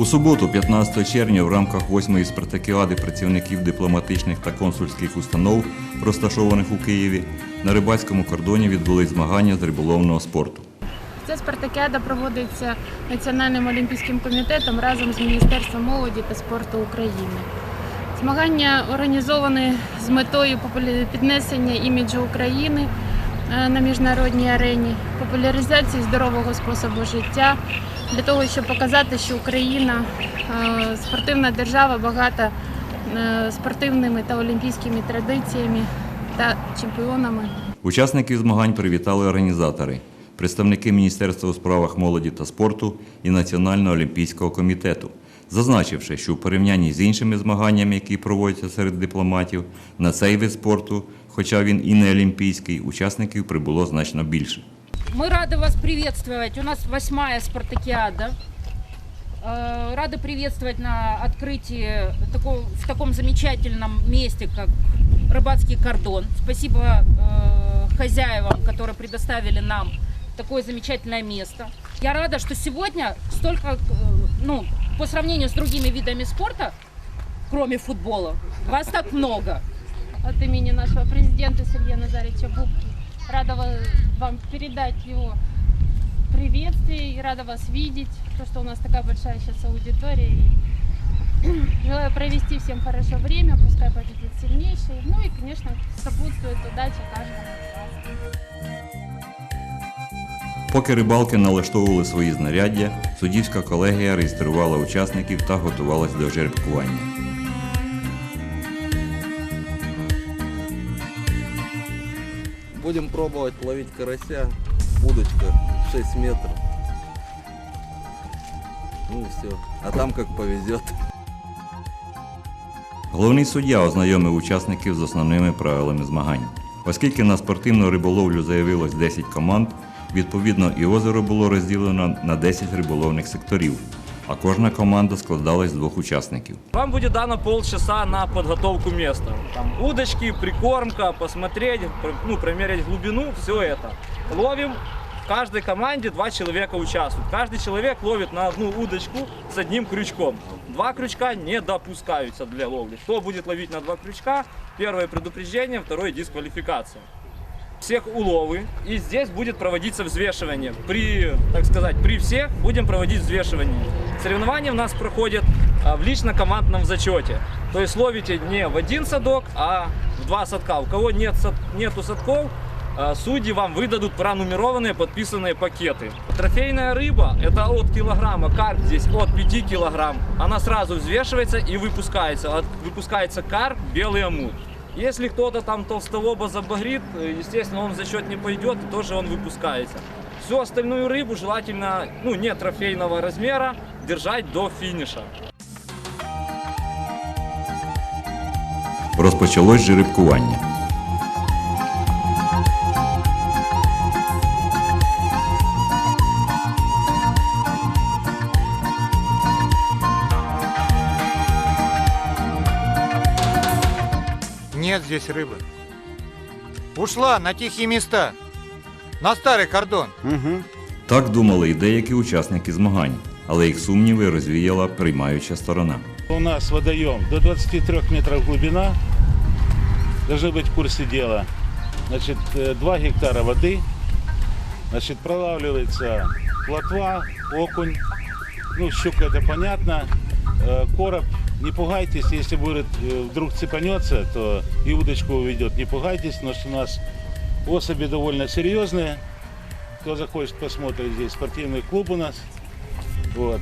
У суботу, 15 червня, в рамках 8-ї спартакіади працівників дипломатичних та консульських установ, розташованих у Києві, на рибацькому кордоні відбулись змагання з риболовного спорту. Ця спартакіада проводиться Національним олімпійським комітетом разом з Міністерством молоді та спорту України. Змагання організовані з метою піднесення іміджу України на міжнародній арені, популяризації здорового способу життя для того, щоб показати, що Україна е, спортивна держава, багата е, спортивними та олімпійськими традиціями та чемпіонами. Учасників змагань привітали організатори, представники Міністерства у справах молоді та спорту і Національного олімпійського комітету, зазначивши, що у порівнянні з іншими змаганнями, які проводяться серед дипломатів, на цей вид спорту, хоча він і не олімпійський, учасників прибуло значно більше. Мы рады вас приветствовать. У нас восьмая спартакиада. Э, Рады приветствовать на открытии такого, в таком замечательном месте, как рыбацкий кордон. Спасибо э, хозяевам, которые предоставили нам такое замечательное место. Я рада, что сегодня столько, э, ну, по сравнению с другими видами спорта, кроме футбола, вас так много. от имени нашего президента Сергея Назаревича Бубки. Рада вам передать его приветствие и рада вас видеть, то, что у нас такая большая сейчас аудитория. И Желаю провести всем хорошо время, пускай победит сильнейший. Ну и, конечно, сопутствует удача каждому. Поки рибалки налаштовували свої знаряддя, суддівська колегія реєструвала учасників та готувалась до жеребкування. Будем пробовать ловить карася. Удочка 6 метров. Ну и все. А там как повезет. Головний суддя ознайомив учасників з основними правилами змагань. Оскільки на спортивну риболовлю заявилось 10 команд, відповідно і озеро було розділено на 10 риболовних секторів, а кожна команда складалась з двох учасників. Вам будет дано полчаса на подготовку места. Там удочки, прикормка, посмотреть, ну, промерить глубину, все это. Ловим. В каждой команде два человека участвуют. Каждый человек ловит на одну удочку с одним крючком. Два крючка не допускаются для ловли. Кто будет ловить на два крючка, первое предупреждение, второе дисквалификация. Всех уловы. И здесь будет проводиться взвешивание. При, так сказать, при всех будем проводить взвешивание. Соревнования у нас проходят а, в лично-командном зачете. То есть ловите не в один садок, а в два садка. У кого нет, нету садков, а, судьи вам выдадут пронумерованные подписанные пакеты. Трофейная рыба это от килограмма, карп здесь от 5 килограмм. Она сразу взвешивается и выпускается. От- выпускается карп, белый амур. Если кто-то там толстолоба забагрит, э, естественно, он в зачет не пойдет, и тоже он выпускается. Всю остальную рыбу желательно, ну, не трофейного размера, держать до финиша. Розпочалось жеребкування. здесь рыбы. Ушла на тихие места. На старый кордон. Так думали і деякі учасники змагань, але їх сумніви розвіяла приймаюча сторона. У нас водоем до 23 метров глубина. Должны быть в курсе дела. Значит, 2 гектара воды. Значит, пролавливается плотва, окунь. Ну, щука это понятно. Э, Короб, не пугайтесь, если будет э, вдруг цепанется, то и удочку уведет. Не пугайтесь, потому что у нас особи довольно серьезные. Кто захочет, посмотрит здесь спортивный клуб у нас. Вот.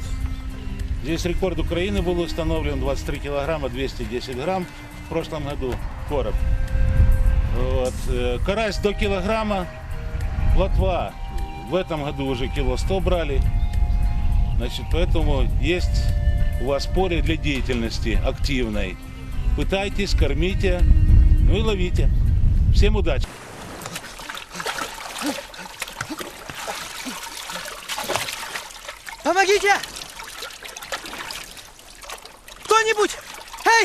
Здесь рекорд Украины был установлен 23 килограмма 210 грамм в прошлом году короб. Вот. э, Карась до килограмма, плотва в этом году уже кило 100 брали. Значит, поэтому есть у вас поле для деятельности активной. Пытайтесь, кормите, ну и ловите. Всем удачи! Помогите! Кто-нибудь!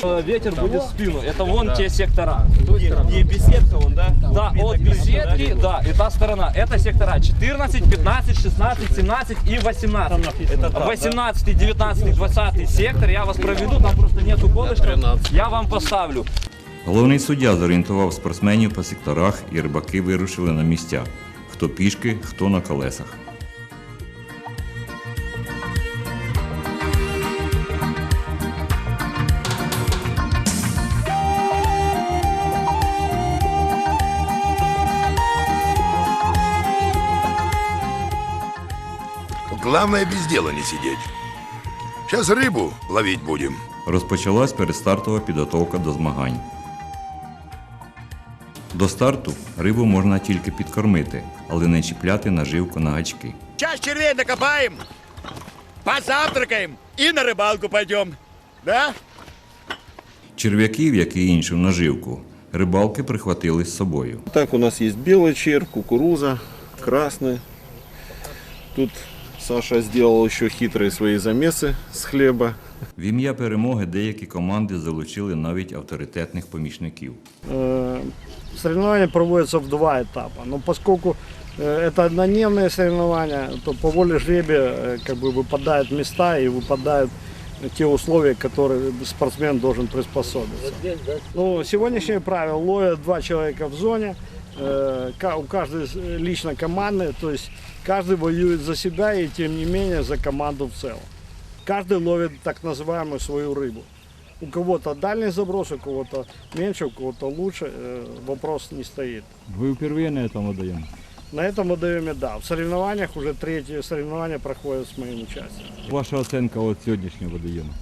Э, Ветер будет в спину. Это вон те сектора. С той стороны. Не, беседка вон, да? Да, от беседки, да, и та сторона. Это сектора 14, 15, 16, 17 и 18. Это 18, 19, 20 сектор. Я вас проведу, там просто нету колышка. Я вам поставлю. Головний суддя зорієнтував спортсменів по секторах, і рибаки вирушили на місця. Хто пішки, хто на колесах. Главное без дела не сидеть. Сейчас рыбу ловить будем. Розпочалась перестартова підготовка до змагань. До старту рибу можна тільки підкормити, але не чіпляти наживку на гачки. Сейчас червей накопаем, позавтракаем и на рыбалку пойдем. Да? Черв'яків, як і іншу наживку, рибалки прихватили з собою. Так, у нас есть белый червь, кукуруза, красный. Тут Саша сделал еще хитрые свои замесы с хлеба. В ім'я перемоги деякі команди залучили навіть авторитетних помічників. Э, Соревнования проводятся в два этапа. Но поскольку э, это однодневные соревнования, то по воле жребия э, как бы выпадают места и выпадают те условия, к которым спортсмен должен приспособиться. Ну, сегодняшнее правило ловят два человека в зоне, э, ка- У каждой с- лично команды, то есть каждый воюет за себя и тем не менее за команду в целом. Каждый ловит так называемую свою рыбу. У кого-то дальний заброс, у кого-то меньше, у кого-то лучше, э, вопрос не стоит. Вы впервые на этом водоеме? На этом водоеме, да. В соревнованиях уже третье соревнование проходит с моим участием. Ваша оценка от сегодняшнего водоема?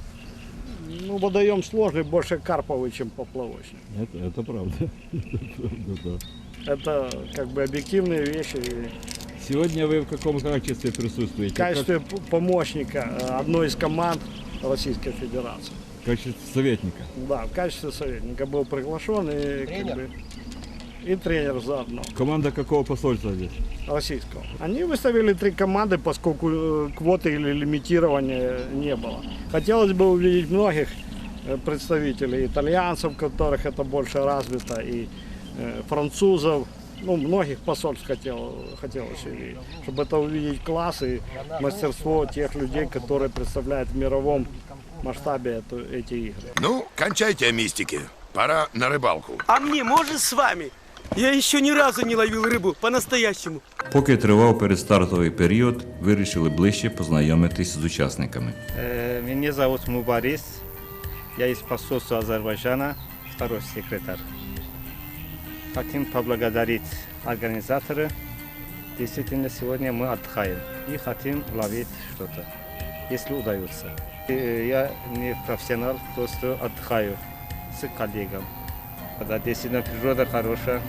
Ну, водоем сложный, больше карповый, чем поплавочный. Это, это правда. Это правда, да. Это как бы объективные вещи. Сегодня вы в каком качестве В присутствуете? качестве п- помощника э, одной из команд Российской Федерации. Как в качестве советника? Да, в качестве советника был приглашен и как бы и тренер заодно. Команда какого посольства здесь? российского. Они выставили три команды, поскольку э, квоты или лимитирования не было. Хотелось бы увидеть многих э, представителей, итальянцев, у которых это больше развито, и французов, ну, многих посольств хотел, хотелось увидеть, чтобы это увидеть класс и мастерство тех людей, которые представляют в мировом масштабе эту- эти игры. Ну, кончайте о мистике. Пора на рыбалку. А мне можно с вами? Я еще ни разу не ловил рыбу по-настоящему. Поки тривав перестартовий період, вирішили ближче познайомитись з учасниками. Меня зовут Мубарис, я из посольства Азербайджана, второй секретарь. Хотим поблагодарить организаторы. Действительно, сегодня мы отдыхаем и хотим ловить что-то, если удается. И Я не профессионал, просто отдыхаю с коллегом. Да, действительно, природа хорошая.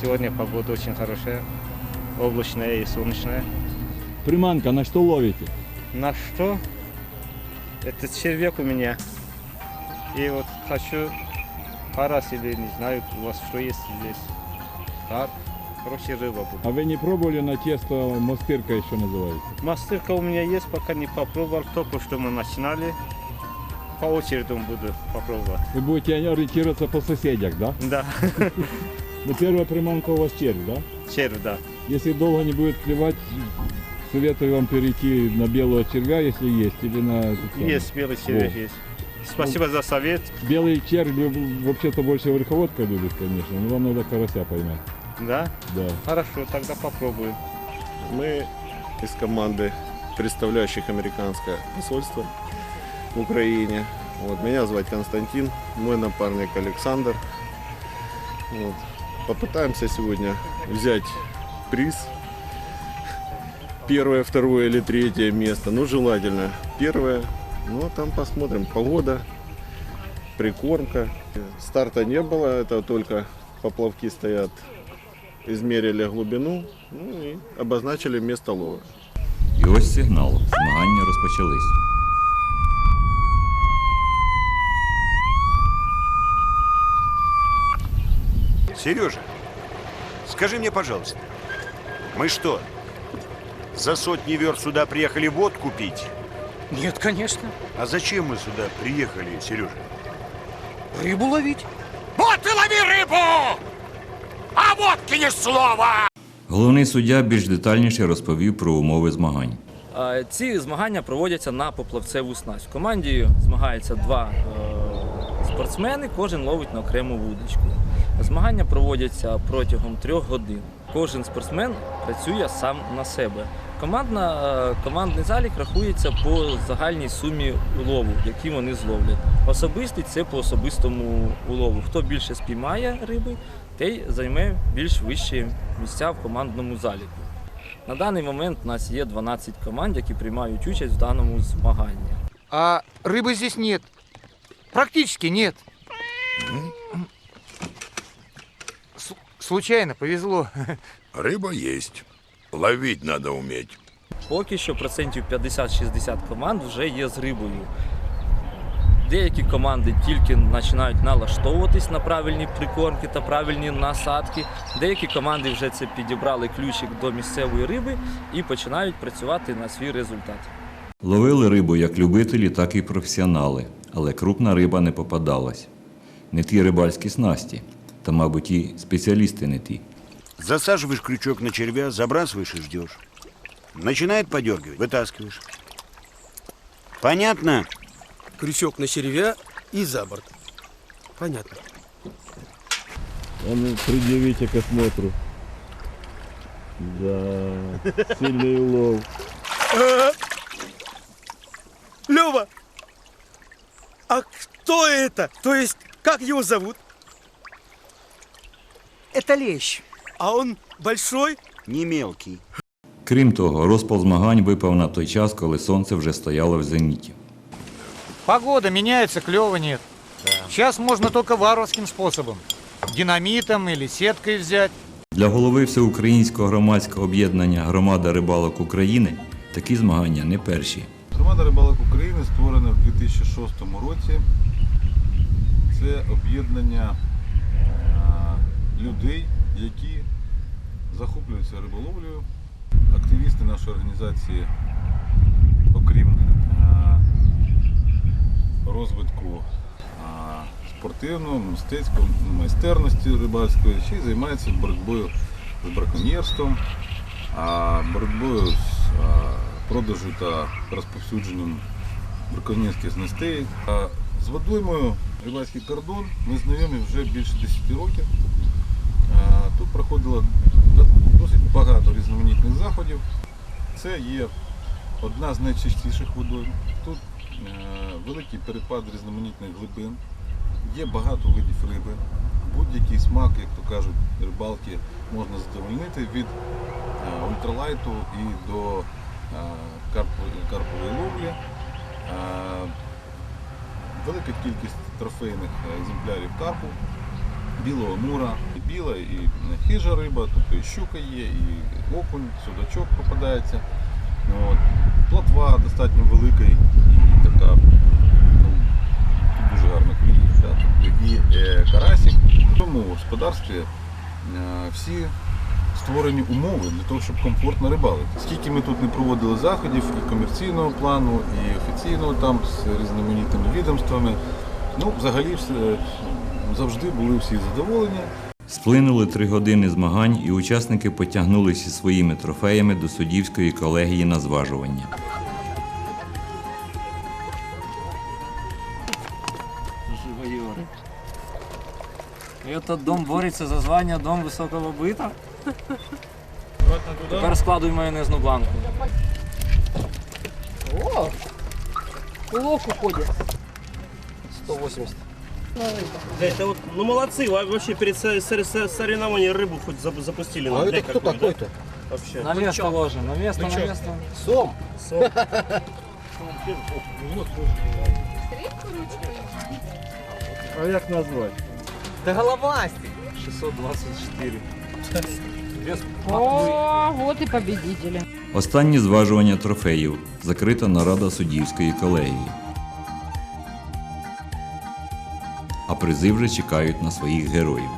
Сегодня погода очень хорошая, облачная и солнечная. Приманка, на что ловите? На что? Это червяк у меня. И вот хочу парас или не знаю, у вас что есть здесь. Так, хорошая рыба будет. А вы не пробовали на тесто мастырка еще называется? Мастырка у меня есть, пока не попробовал. Только что мы начинали. По очереди буду попробовать. Вы будете ориентироваться по соседях, да? Да, Ну, первая приманка у вас червь, да? червь, да. Если долго не будет клевать, советую вам перейти на белого червя, если есть, или на... Есть белый червяк Во. есть. Спасибо за совет. Белый червь вы- вообще-то больше верховодка любит, конечно, но вам надо карася поймать. Да? Да. Хорошо, тогда попробуем. Мы из команды, представляющих американское посольство в Украине. Вот, меня зовут Константин, мой напарник Александр. Вот. Попытаемся сегодня взять приз. Первое, второе или третье место. Ну, желательно первое. Ну, а там посмотрим. Погода, прикормка. Старта не было, это только поплавки стоят. Измерили глубину ну, и обозначили место лова. І ось сигнал. Змагання розпочались. Сережа, скажи мне, пожалуйста, мы что, за сотни верст сюда приехали водку пить? Нет, конечно. А зачем мы сюда приехали, Сережа? Рыбу ловить. Вот и лови рыбу! А водки ни слова! Головний суддя більш детальніше розповів про умови змагань. Е, Ці змагання проводяться на поплавцеву снасть. В команді змагаються два е, спортсмени, кожен ловить на окрему вудочку. Змагання проводяться протягом трьох годин. Кожен спортсмен працює сам на себе. Командна, е, командний залік рахується по загальній сумі улову, який вони зловлять. Особистий це по особистому улову. Хто більше спіймає риби, той займе більш вищі місця в командному заліку. На даний момент у нас є 12 команд, які приймають участь в даному змаганні. А рыбы здесь нет. Практически нет. С- Случайно, повезло. Рыба есть. Ловить надо уметь. Поки що процентів 50-60 команд вже є з рибою. Деякі команди тільки починають налаштовуватись на правильні прикормки та правильні насадки. Деякі команди вже це підібрали ключик до місцевої риби і починають працювати на свій результат. Ловили рибу як любителі, так і професіонали, але крупна риба не попадалась. Не ті рибальські снасті, та, мабуть, і спеціалісти не ті. Засаживаешь крючок на червя, забрасываешь и ждешь. Начинает подергивать, вытаскиваешь. Понятно? Крючок на червя и за борт. Понятно. А ну, предъявите к осмотру. Да, сильный улов. Лёва! А кто это? То есть, как его зовут? Это лещ. А он большой? Не мелкий. Крім того, розпал змагань випав на той час, коли сонце вже стояло в зеніті. Погода меняется, клёва нет. Сейчас можно только варварским способом. Динамитом или сеткой взять. Для голови Всеукраїнського громадського об'єднання Громада рибалок України такі змагання не перші. Громада рибалок України створена в 2006 році. Це об'єднання а, людей, які захоплюються риболовлею. Активісти нашої організації, окрім розвитку а, спортивного, мистецького, майстерності рибальської, ще й займаються боротьбою з браконьєрством, боротьбою з продажу та розповсюдженням браконьєрських снастей. А З водоймою рибальський кордон ми знайомі вже більше 10 років. Тут проходило досить багато різноманітних заходів. Це є одна з найчистіших водойм. Тут е, великий перепад різноманітних глибин. Є багато видів риби. Будь-який смак, як то кажуть, рибалки можна задовольнити від е, ультралайту і до е, карпової, ловлі. Велика кількість трофейних екземплярів карпу, білого мура, і біла, і хижа риба, тобто і щука є, і окунь, судачок попадається. От. Плотва достатньо велика і така, ну, дуже гарно клює. Да? І е, карасик. В цьому господарстві е, всі створені умови для того, щоб комфортно рибалити. Скільки ми тут не проводили заходів і комерційного плану, і офіційного там з різноманітними відомствами, ну взагалі завжди були всі задоволені. Сплинули три години змагань, і учасники потягнулися зі своїми трофеями до суддівської колегії на зважування. Живойори. Этот дом бореться за звання дом високого бита. Тепер складуй майонезну банку. Улов уходит. 180. Это вот, ну молодцы, вы вообще перед со- со- со- соревнованием рыбу хоть зап- запустили. А это кто такой-то? Вообще. На место ложим, на место, на место. Сом. Сом. А як назвати? Да головастик. 624. Без О, вот и победители. Останні зважування трофеїв. Закрита нарада суддівської колегії. А призи вже чекають на своїх героїв.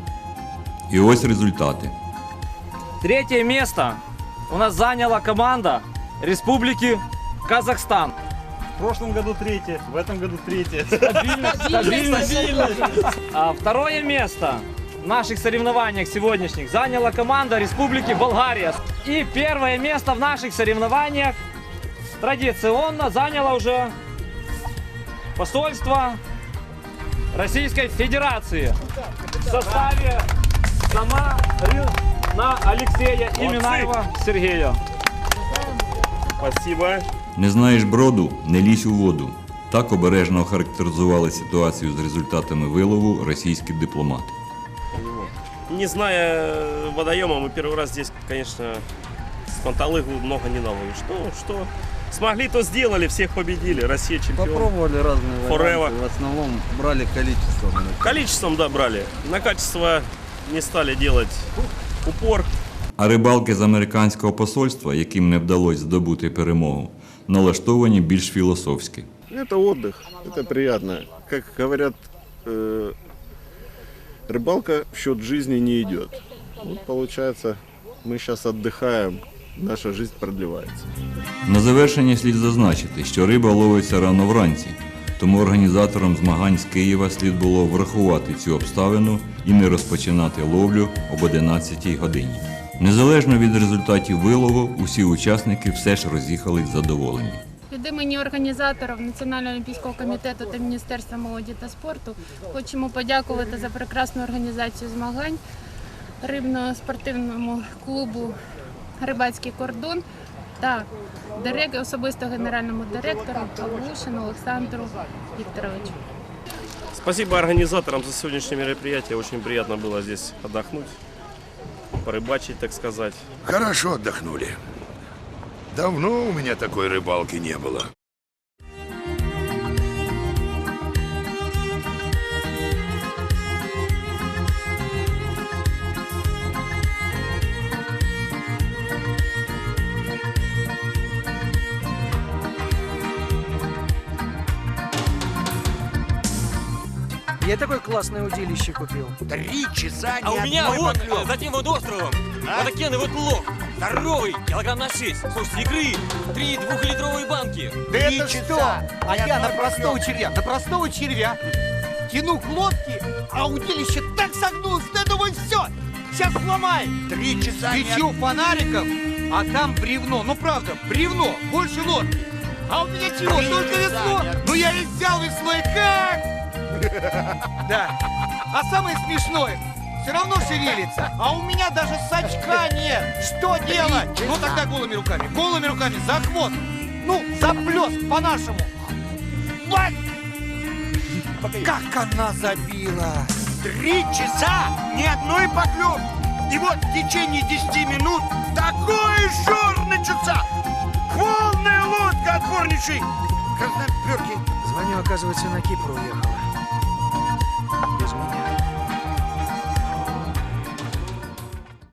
І ось результати. Третье место у нас заняла команда Республики Казахстан. В прошлом году третье, в этом году третье. Стабильность. А второе место в наших соревнованиях сегодняшних заняла команда Республики Болгария. И первое место в наших соревнованиях традиционно заняло уже посольство Российской Федерации в составе сама на Алексея и Минаева Сергея. Спасибо. Не знаєш броду, не лізь у воду. Так обережно охарактеризували ситуацію з результатами вилову російські дипломати. Не зная водоема, мы первый раз здесь, конечно, с Панталыгу много не наловишь. Ну, что смогли, то сделали, всех победили. Россия чемпион. Попробовали разные Forever. варианты. В основном брали количеством. Количеством, да, брали. На качество не стали делать упор. А рибалки з американського посольства, яким не вдалося здобути перемогу, налаштовані більш філософськи. Это отдых, это приятно. Как говорят, э, рыбалка в счет жизни не идет. Вот получается, мы сейчас отдыхаем, наша жизнь продлевается. На завершення слід зазначити, що риба ловиться рано вранці, тому організаторам змагань з Києва слід було врахувати цю обставину і не розпочинати ловлю об 11 годині. Незалежно від результатів вилову, усі учасники все ж роз'їхались задоволені. Від імені організаторів Національного олімпійського комітету та Міністерства молоді та спорту хочемо подякувати за прекрасну організацію змагань рибно-спортивному клубу Рибацький кордон та дирек- особисто генеральному директору Павлушину Олександру Вікторовичу. Спасибо организаторам за сегодняшнее мероприятие. Очень приятно было здесь отдохнуть, порыбачить, так сказать. Хорошо отдохнули. Давно у меня такой рыбалки не было. Я такое классное удилище купил. Три часа А у меня вот э, за тем вот островом А? вот такие вот лох. Здоровый, килограмм на 6. Слушайте, игры. Три двухлитровые банки. Да это что? А я на простого червя, на простого червя тяну к лодке, а удилище так согнулось, я думаю, все, сейчас сломает. Три часа не Свечу фонариком, а там бревно, ну правда, бревно, больше лодки. А у меня чего, Три только часа весло? не Ну я ведь взял весло и как? Да. А самое смешное, все равно шевелится, а у меня даже сачка нет. Что делать? Ну тогда голыми руками, голыми руками, за хвост. Ну, за плеск по-нашему. Как она забила! Три часа ни одной поклевки. И вот в течение 10 минут такой шор начался. Полная лодка отборнейшей. Красноперки. Звоню, оказывается, на Кипр уехала.